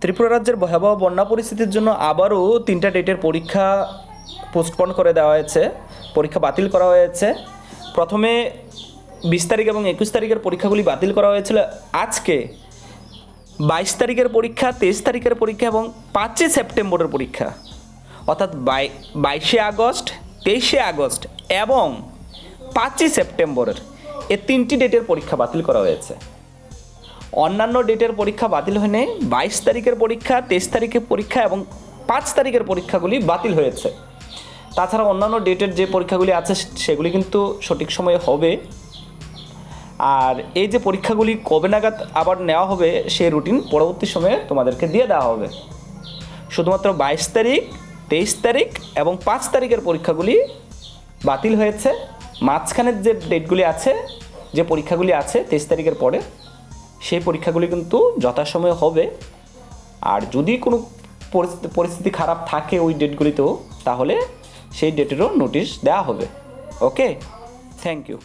ত্রিপুরা রাজ্যের ভয়াবহ বন্যা পরিস্থিতির জন্য আবারও তিনটা ডেটের পরীক্ষা পোস্টপন করে দেওয়া হয়েছে, পরীক্ষা বাতিল করা হয়েছে। প্রথমে বিশ তারিখ এবং একুশ তারিখের পরীক্ষাগুলি বাতিল করা হয়েছিল। আজকে বাইশ তারিখের পরীক্ষা, তেইশ তারিখের পরীক্ষা এবং পাঁচই সেপ্টেম্বরের পরীক্ষা। অর্থাৎ বাই বাইশে আগস্ট, তেইশে আগস্ট এবং পাঁচই সেপ্টেম্বরের এ তিনটি ডেটের পরীক্ষা বাতিল করা হয়েছে। অন্যান্য ডেটের পরীক্ষা বাতিল হয়নি, বাইশ তারিখের পরীক্ষা, তেইশ তারিখের পরীক্ষা এবং পাঁচ তারিখের পরীক্ষাগুলি বাতিল হয়েছে। তাছাড়া অন্যান্য ডেটের যে পরীক্ষাগুলি আছে, সেগুলি কিন্তু সঠিক সময়ে হবে। আর এই যে পরীক্ষাগুলি কবে নাগাদ আবার নেওয়া হবে সেই রুটিন পরবর্তী সময়ে তোমাদেরকে দিয়ে দেওয়া হবে। শুধুমাত্র বাইশ তারিখ, তেইশ তারিখ এবং পাঁচ তারিখের পরীক্ষাগুলি বাতিল হয়েছে। মাঝখানের যে ডেটগুলি আছে, যে পরীক্ষাগুলি আছে, তেইশ তারিখের পরে সেই পরীক্ষাগুলি কিন্তু যথাসময়ে হবে। আর যদি কোনো পরিস্থিতি পরিস্থিতি খারাপ থাকে ওই ডেটগুলিতেও, তাহলে সেই ডেটেরও নোটিশ দেওয়া হবে। ওকে? Thank you